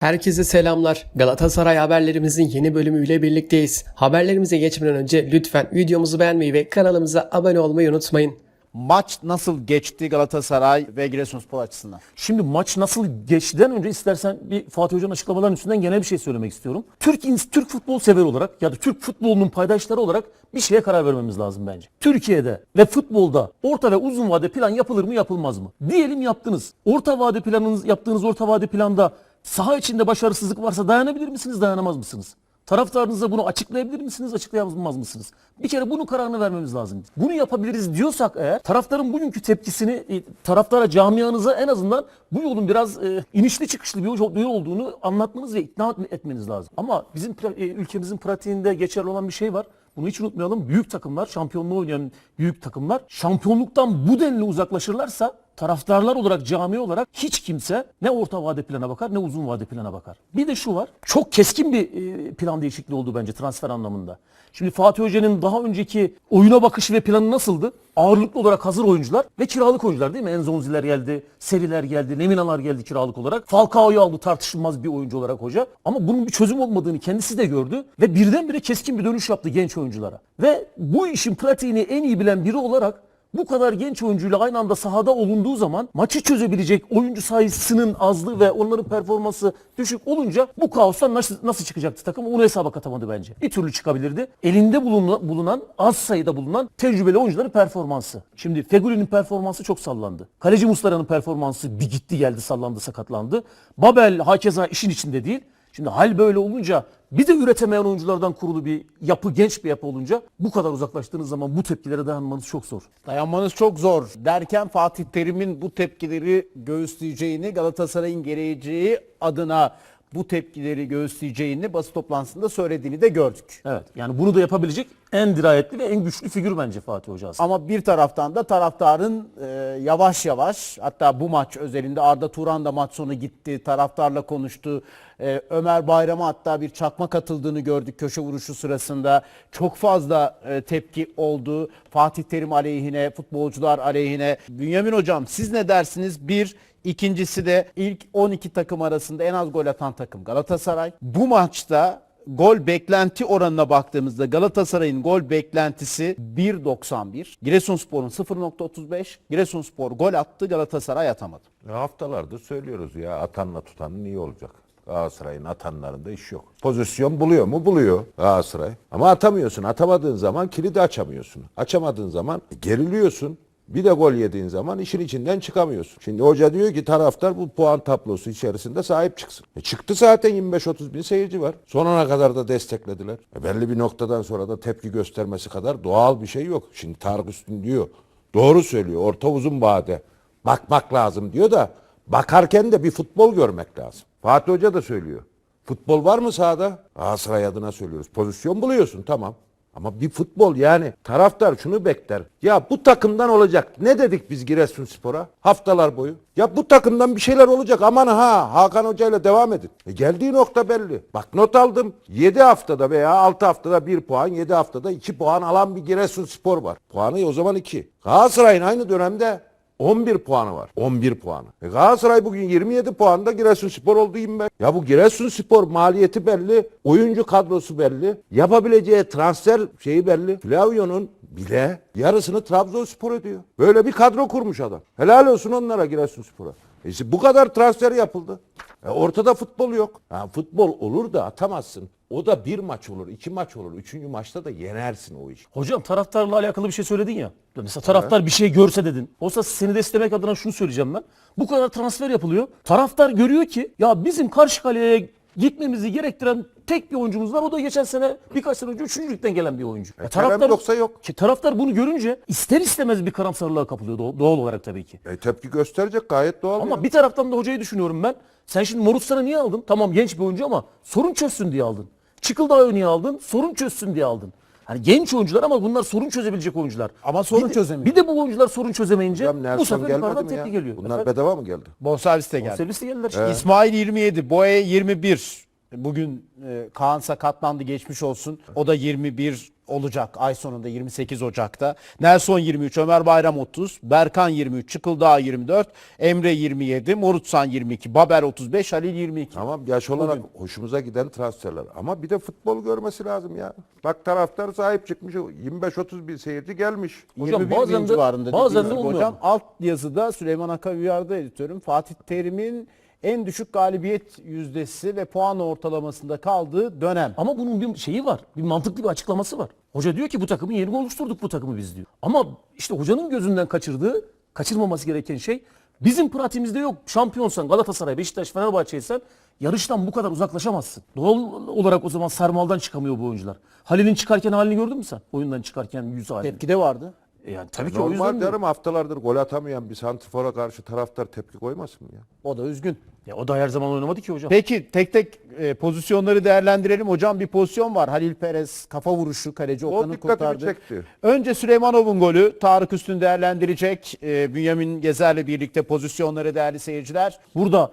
Herkese selamlar. Galatasaray haberlerimizin yeni bölümüyle birlikteyiz. Haberlerimize geçmeden önce lütfen videomuzu beğenmeyi ve kanalımıza abone olmayı unutmayın. Maç nasıl geçti Galatasaray ve Giresunspor açısından? Şimdi maç nasıl geçtiden önce istersen bir Fatih Hoca'nın açıklamalarının üstünden genel bir şey söylemek istiyorum. Türk Türk futbol sever olarak ya da Türk futbolunun paydaşları olarak bir şeye karar vermemiz lazım bence. Türkiye'de ve futbolda orta ve uzun vade plan yapılır mı yapılmaz mı? Diyelim yaptınız. Orta vade planınız yaptığınız orta vade planda saha içinde başarısızlık varsa dayanabilir misiniz, dayanamaz mısınız? Taraftarınıza bunu açıklayabilir misiniz, açıklayamaz mısınız? Bir kere bunun kararını vermemiz lazım. Bunu yapabiliriz diyorsak eğer taraftarın bugünkü tepkisini e, taraftara, camianıza en azından bu yolun biraz e, inişli çıkışlı bir yol olduğunu anlatmanız ve ikna etmeniz lazım. Ama bizim e, ülkemizin pratiğinde geçerli olan bir şey var. Bunu hiç unutmayalım. Büyük takımlar, şampiyonluğu oynayan büyük takımlar şampiyonluktan bu denli uzaklaşırlarsa taraftarlar olarak, cami olarak hiç kimse ne orta vade plana bakar ne uzun vade plana bakar. Bir de şu var. Çok keskin bir e, plan değişikliği oldu bence transfer anlamında. Şimdi Fatih Hoca'nın daha önceki oyuna bakışı ve planı nasıldı? Ağırlıklı olarak hazır oyuncular ve kiralık oyuncular değil mi? Enzonziler geldi, Seriler geldi, Leminalar geldi kiralık olarak. Falcao'yu aldı tartışılmaz bir oyuncu olarak hoca. Ama bunun bir çözüm olmadığını kendisi de gördü ve birdenbire keskin bir dönüş yaptı genç oyunculara. Ve bu işin pratiğini en iyi bilen biri olarak bu kadar genç oyuncuyla aynı anda sahada olunduğu zaman maçı çözebilecek oyuncu sayısının azlığı ve onların performansı düşük olunca bu kaostan nasıl, nasıl çıkacaktı takım onu hesaba katamadı bence. Bir türlü çıkabilirdi. Elinde bulunan, az sayıda bulunan tecrübeli oyuncuların performansı. Şimdi Fegüli'nin performansı çok sallandı. Kaleci Muslera'nın performansı bir gitti geldi sallandı sakatlandı. Babel hakeza işin içinde değil. Şimdi hal böyle olunca bir de üretemeyen oyunculardan kurulu bir yapı, genç bir yapı olunca bu kadar uzaklaştığınız zaman bu tepkilere dayanmanız çok zor. Dayanmanız çok zor derken Fatih Terim'in bu tepkileri göğüsleyeceğini, Galatasaray'ın geleceği adına bu tepkileri göğüsleyeceğini basın toplantısında söylediğini de gördük. Evet. Yani bunu da yapabilecek en dirayetli ve en güçlü figür bence Fatih Hoca aslında. Ama bir taraftan da taraftarın e, yavaş yavaş hatta bu maç özelinde Arda Turan da maç sonu gitti taraftarla konuştu. E, Ömer Bayram'a hatta bir çakma katıldığını gördük köşe vuruşu sırasında. Çok fazla e, tepki oldu. Fatih Terim aleyhine, futbolcular aleyhine. Bünyamin Hocam siz ne dersiniz? Bir, ikincisi de ilk 12 takım arasında en az gol atan takım Galatasaray. Bu maçta gol beklenti oranına baktığımızda Galatasaray'ın gol beklentisi 1.91. Giresunspor'un 0.35. Giresunspor gol attı Galatasaray atamadı. E, Haftalardır söylüyoruz ya atanla tutanın iyi olacak. Galatasaray'ın atanlarında iş yok. Pozisyon buluyor mu? Buluyor Galatasaray. Ama atamıyorsun. Atamadığın zaman kilidi açamıyorsun. Açamadığın zaman geriliyorsun. Bir de gol yediğin zaman işin içinden çıkamıyorsun. Şimdi hoca diyor ki taraftar bu puan tablosu içerisinde sahip çıksın. E çıktı zaten 25-30 bin seyirci var. Sonuna kadar da desteklediler. E belli bir noktadan sonra da tepki göstermesi kadar doğal bir şey yok. Şimdi Tarık Üstün diyor. Doğru söylüyor. Orta uzun vade. Bakmak lazım diyor da bakarken de bir futbol görmek lazım. Fatih Hoca da söylüyor. Futbol var mı sahada? Galatasaray adına söylüyoruz. Pozisyon buluyorsun tamam. Ama bir futbol yani taraftar şunu bekler. Ya bu takımdan olacak. Ne dedik biz Giresunspor'a haftalar boyu? Ya bu takımdan bir şeyler olacak. Aman ha Hakan Hoca ile devam edin. E geldiği nokta belli. Bak not aldım. 7 haftada veya 6 haftada 1 puan, 7 haftada 2 puan alan bir Giresunspor var. Puanı o zaman 2. Galatasaray'ın aynı dönemde 11 puanı var. 11 puanı. E Galatasaray bugün 27 puanda Giresunspor oldu 25. Ya bu Giresunspor maliyeti belli. Oyuncu kadrosu belli. Yapabileceği transfer şeyi belli. Flavio'nun bile yarısını Trabzonspor ödüyor. Böyle bir kadro kurmuş adam. Helal olsun onlara Giresunspor'a. E bu kadar transfer yapıldı. E ortada futbol yok. Ha, futbol olur da atamazsın. O da bir maç olur, iki maç olur. Üçüncü maçta da yenersin o işi. Hocam taraftarla alakalı bir şey söyledin ya. Mesela taraftar bir şey görse dedin. Olsa seni desteklemek adına şunu söyleyeceğim ben. Bu kadar transfer yapılıyor. Taraftar görüyor ki ya bizim karşı kaleye gitmemizi gerektiren tek bir oyuncumuz var. O da geçen sene birkaç sene önce 3. ligden gelen bir oyuncu. E, Kerem yoksa yok. Ki taraftar bunu görünce ister istemez bir karamsarlığa kapılıyor doğal, doğal olarak tabii ki. E tepki gösterecek gayet doğal. Ama ya. bir taraftan da hocayı düşünüyorum ben. Sen şimdi Morutsa'nı niye aldın? Tamam genç bir oyuncu ama sorun çözsün diye aldın. Çıkıldağ'ı niye aldın? Sorun çözsün diye aldın. Hani genç oyuncular ama bunlar sorun çözebilecek oyuncular. Ama sorun Bir de- çözemiyor. Bir de bu oyuncular sorun çözemeyince Hocam bu Nelson sefer gelmedi yukarıdan mi ya? tepki geliyor. Bunlar Efendim? bedava mı geldi? Bonservis de geldi. Serviste geldiler. İsmail 27, Boye 21. Bugün e, Kaan sakatlandı geçmiş olsun. O da 21 olacak ay sonunda 28 Ocak'ta. Nelson 23, Ömer Bayram 30, Berkan 23, Çıkıldağ 24, Emre 27, Morutsan 22, Baber 35, Halil 22. Tamam yaş olarak hoşumuza giden transferler. Ama bir de futbol görmesi lazım ya. Bak taraftar sahip çıkmış. 25-30 bin seyirci gelmiş. Hocam 21 bazen bin de- civarında bazen de olmuyor hocam. Alt yazıda Süleyman Uyar'da editörüm Fatih Terim'in en düşük galibiyet yüzdesi ve puan ortalamasında kaldığı dönem. Ama bunun bir şeyi var. Bir mantıklı bir açıklaması var. Hoca diyor ki bu takımın yerini oluşturduk bu takımı biz diyor. Ama işte hocanın gözünden kaçırdığı, kaçırmaması gereken şey bizim pratiğimizde yok. Şampiyonsan Galatasaray, Beşiktaş, Fenerbahçe'ysen yarıştan bu kadar uzaklaşamazsın. Doğal olarak o zaman sarmaldan çıkamıyor bu oyuncular. Halil'in çıkarken halini gördün mü sen? Oyundan çıkarken yüz halini. Tepkide vardı. E Yani tabii ki o yüzden Normal diyorum. diyorum haftalardır gol atamayan bir santrifora karşı taraftar tepki koymasın mı ya? O da üzgün. Ya o da her zaman oynamadı ki hocam. Peki tek tek e, pozisyonları değerlendirelim. Hocam bir pozisyon var. Halil Perez kafa vuruşu kaleci Okan'ı dikkatimi kurtardı. çekti. Önce Süleymanov'un golü. Tarık Üstün değerlendirecek. E, Bünyamin Gezer'le birlikte pozisyonları değerli seyirciler. Burada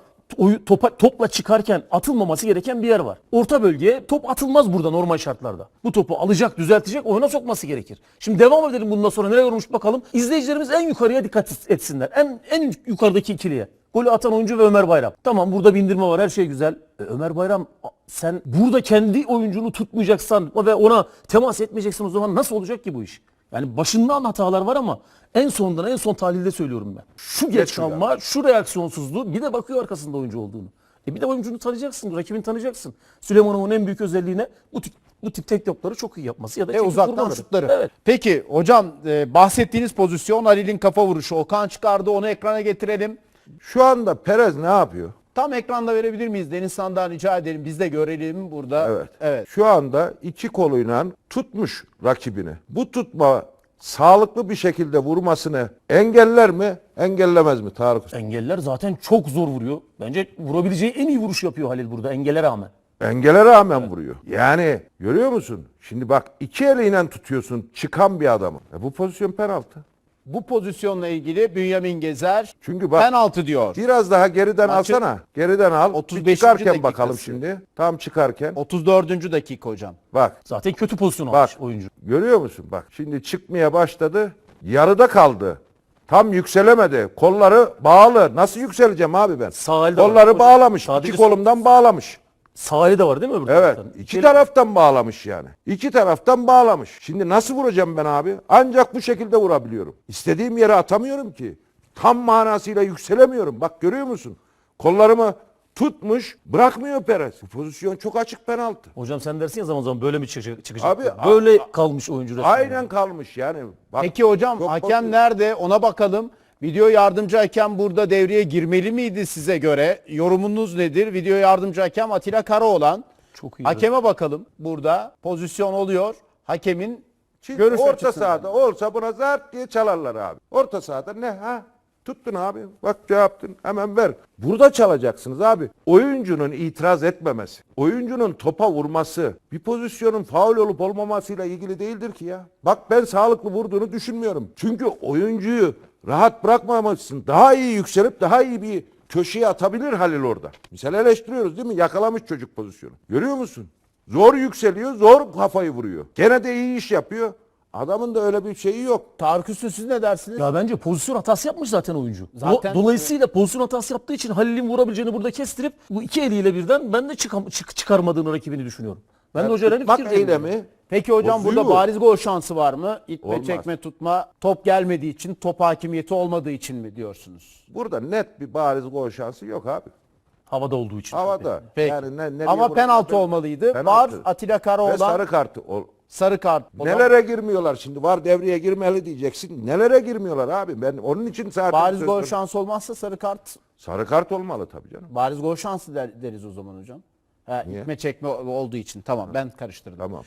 topa, topla çıkarken atılmaması gereken bir yer var. Orta bölgeye top atılmaz burada normal şartlarda. Bu topu alacak, düzeltecek, oyuna sokması gerekir. Şimdi devam edelim bundan sonra neler olmuş bakalım. İzleyicilerimiz en yukarıya dikkat etsinler. En en yukarıdaki ikiliye. Golü atan oyuncu ve Ömer Bayram. Tamam burada bindirme var her şey güzel. E, Ömer Bayram sen burada kendi oyuncunu tutmayacaksan ve ona temas etmeyeceksin o zaman nasıl olacak ki bu iş? Yani başından hatalar var ama en sondan en son tahlilde söylüyorum ben. Şu geç kalma, şu reaksiyonsuzluğu bir de bakıyor arkasında oyuncu olduğunu. E bir de oyuncunu tanıyacaksın, rakibini tanıyacaksın. Süleymanov'un en büyük özelliğine bu tip, bu tip tek topları çok iyi yapması ya da çekip uzaktan vurmaları. şutları. Evet. Peki hocam e, bahsettiğiniz pozisyon Halil'in kafa vuruşu. Okan çıkardı onu ekrana getirelim. Şu anda Perez ne yapıyor? Tam ekranda verebilir miyiz? Deniz Sandan rica edelim. Biz de görelim burada. Evet. Evet. Şu anda iki koluyla tutmuş rakibini. Bu tutma sağlıklı bir şekilde vurmasını engeller mi? Engellemez mi Tarık Usta? Engeller zaten çok zor vuruyor. Bence vurabileceği en iyi vuruş yapıyor Halil burada engele rağmen. Engele rağmen vuruyor. Yani görüyor musun? Şimdi bak iki eliyle tutuyorsun çıkan bir adamı. E bu pozisyon penaltı. Bu pozisyonla ilgili Bünyamin Gezer Çünkü bak penaltı diyor. biraz daha geriden Maçın alsana. Geriden al. Bir 35. çıkarken dakikası. bakalım şimdi. Tam çıkarken. 34. dakika hocam. Bak Zaten kötü pozisyon Bak. almış oyuncu. görüyor musun? Bak şimdi çıkmaya başladı. Yarıda kaldı. Tam yükselemedi. Kolları bağlı. Nasıl yükseleceğim abi ben? Sağ elde var. Kolları Hocam, bağlamış. sadece İki kolumdan bağlamış. Sağ eli de var değil mi öbür Evet. taraftan? iki taraftan bağlamış yani. İki taraftan bağlamış. Şimdi nasıl vuracağım ben abi? Ancak bu şekilde vurabiliyorum. İstediğim yere atamıyorum ki. Tam manasıyla yükselemiyorum. Bak görüyor musun? Kollarımı tutmuş bırakmıyor Perez. Bu pozisyon çok açık penaltı. Hocam sen dersin ya zaman zaman böyle mi çıkacak? çıkacak Abi, böyle kalmış oyuncu. resmen. Aynen kalmış yani. Bak, Peki hocam çok hakem bakıyor. nerede? Ona bakalım. Video yardımcı hakem burada devreye girmeli miydi size göre? Yorumunuz nedir? Video yardımcı hakem Atilla Karaoğlan. Çok iyi. Hakeme bakalım burada. Pozisyon oluyor. Hakemin Şimdi görüş orta açısından. sahada olsa buna zart diye çalarlar abi. Orta sahada ne ha? Tuttun abi. Bak yaptın. Hemen ver. Burada çalacaksınız abi. Oyuncunun itiraz etmemesi, oyuncunun topa vurması, bir pozisyonun faul olup olmamasıyla ilgili değildir ki ya. Bak ben sağlıklı vurduğunu düşünmüyorum. Çünkü oyuncuyu rahat bırakmamışsın. Daha iyi yükselip daha iyi bir köşeye atabilir Halil orada. Misal eleştiriyoruz değil mi? Yakalamış çocuk pozisyonu. Görüyor musun? Zor yükseliyor, zor kafayı vuruyor. Gene de iyi iş yapıyor. Adamın da öyle bir şeyi yok. Tarık Üstün siz ne dersiniz? Ya bence pozisyon hatası yapmış zaten oyuncu. Do- Zaten- Dolayısıyla pozisyon hatası yaptığı için Halil'in vurabileceğini burada kestirip bu iki eliyle birden ben de çıkam- çık- çıkarmadığını rakibini düşünüyorum. Ben de hocayla aynı Bak fikirdeyim. eylemi. Peki hocam Bozuyor. burada bariz gol şansı var mı? İtme Olmaz. çekme tutma top gelmediği için top hakimiyeti olmadığı için mi diyorsunuz? Burada net bir bariz gol şansı yok abi. Havada olduğu için. Havada. Peki. Yani ne, nereye Ama vuracak? penaltı olmalıydı. Penaltı. Var Atilla Ve Karaoğlan sarı sarı, kartı. ol- kart. O da Nelere girmiyorlar şimdi? Var devreye girmeli diyeceksin. Nelere girmiyorlar abi? Ben onun için zaten Bariz gol şansı olmazsa sarı kart Sarı kart olmalı tabii canım. bariz gol şansı der- deriz o zaman hocam. Ha, Niye? itme çekme olduğu için. Tamam ben karıştırdım. Tamam.